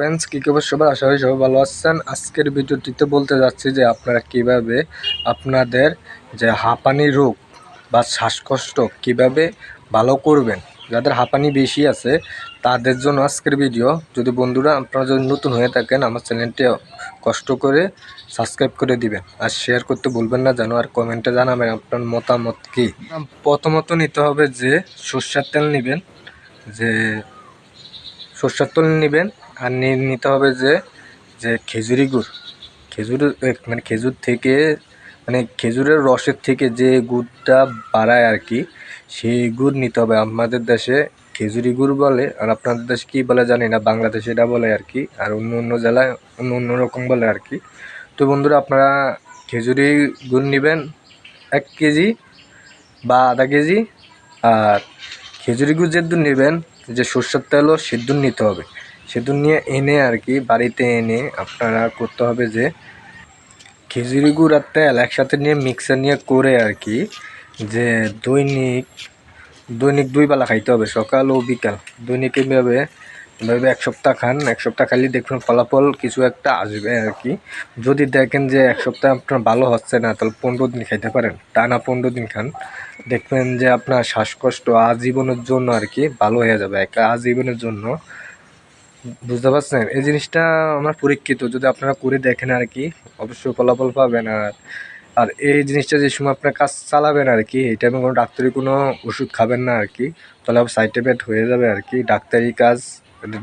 Friends কী খবর সবার? আশা করি সবাই ভালো আছেন। আজকের ভিডিওটিতে বলতে যাচ্ছি যে আপনারা কীভাবে আপনাদের যে হাঁপানি রোগ বা শ্বাসকষ্ট কীভাবে ভালো করবেন, যাদের হাঁপানি বেশি আছে, তাদের জন্য আজকের ভিডিও। যদি বন্ধুরা, আপনারা যদি নতুন হয়ে থাকেন, আমার চ্যানেলটি কষ্ট করে সাবস্ক্রাইব করে দিবেন। আর শেয়ার করতে বলবেন না জানো আর কমেন্টে জানাবেন আপনার মতামত কী। প্রথমত নিতে হবে যে সর্ষের তেল নেবেন, যে সর্ষের তেল নেবেন আর নিতে হবে যে যে খেজুরি গুড়। খেজুর মানে খেজুর থেকে মানে খেজুরের রসের থেকে যে গুড়টা বাড়ায় আর কি, সেই গুড় নিতে হবে। আমাদের দেশে খেজুরি গুড় বলে, আর আপনাদের দেশে কী বলে জানি না, বাংলাদেশে এটা বলে আর কি, আর অন্য অন্য জেলায় অন্য অন্য রকম বলে আর কি। তো বন্ধুরা, আপনারা খেজুরি গুড় নেবেন এক কেজি বা আধা কেজি, আর খেজুরি গুড় যেহেতু নেবেন, যে সর্ষের তেলও সিদ্ধ নিতে হবে। সিদ্ধ নিয়ে এনে আর কি, বাড়িতে এনে আপনারা করতে হবে যে খেজুরি গুড় আর তেল একসাথে নিয়ে মিক্সার নিয়ে করে আর কি যে দৈনিক দৈনিক দুই বেলা খাইতে হবে, সকাল ও বিকাল। দৈনিক এইভাবে এভাবে এক সপ্তাহ খান, এক সপ্তাহ খালি দেখুন ফলাফল কিছু একটা আসবে আর কি। যদি দেখেন যে এক সপ্তাহ আপনার ভালো হচ্ছে না, তাহলে পনেরো দিন খাইতে পারেন, টানা পনেরো দিন খান। দেখবেন যে আপনার শ্বাসকষ্ট আজীবনের জন্য আর কি ভালো হয়ে যাবে একটা আজীবনের জন্য বুঝতে পারছেন? এই জিনিসটা আমার পরীক্ষিত, যদি আপনারা করে দেখেন আর কি, অবশ্যই ফলাফল পাবেন আর আর এই জিনিসটা যে সময় আপনার কাজ চালাবেন আর কি এই টাইমে কোনো ডাক্তারি কোনো ওষুধ খাবেন না আর কি, তাহলে আবার সাইড এফেক্ট হয়ে যাবে আর কি, ডাক্তারি কাজ,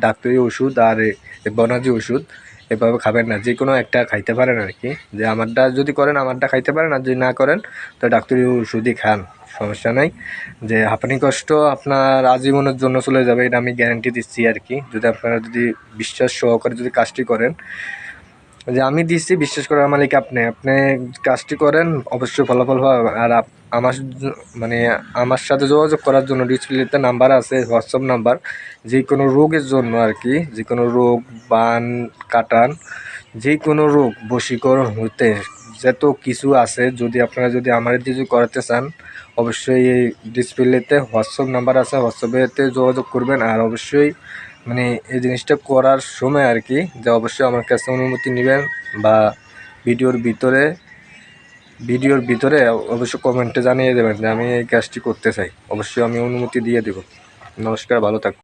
ডাক্তারি ওষুধ আর বনাজি ওষুধ। এভাবে খাবেন না। যে কোনো একটা খাইতে পারেন আর কি। যে আমারটা যদি করেন, আমারটা খাইতে পারেন, আর যদি না করেন, তো ডাক্তারি ওষুধই খান, সমস্যা নাই। যে হাঁপানি কষ্ট আপনার আজীবনের জন্য চলে যাবে, এটা আমি গ্যারেন্টি দিচ্ছি আর কি। যদি আপনারা যদি বিশ্বাস সহকারে যদি কাজটি করেন যে আমি দিচ্ছি বিশ্বাস করার মালিক আপনি। আপনি কাজটি করেন, অবশ্যই ফলাফল হবে। আর আমার মানে আমার সাথে যোগাযোগ করার জন্য ডিসপ্লেতে নাম্বার আছে, হোয়াটসঅ্যাপ নাম্বার। যে কোনো রোগের জন্য আর কি যে কোনো রোগ, বান, কাটান যে কোনো রোগ, বশীকরণ হতে যত কিছু আছে, যদি আপনারা যদি আমার কিছু করাতে চান, অবশ্যই এই ডিসপ্লেতে হোয়াটসঅ্যাপ নাম্বার আছে হোয়াটসঅ্যাপেতে যোগাযোগ করবেন। আর অবশ্যই মানে এই জিনিসটা করার সময় আর কি, যে অবশ্যই আমার কাছে অনুমতি নেবেন বা ভিডিওর ভিতরে ভিডিওর ভিতরে অবশ্যই কমেন্টে জানিয়ে দেবেন যে আমি এই কাজটি করতে চাই। অবশ্যই আমি অনুমতি দিয়ে দেব। নমস্কার, ভালো থাকুন।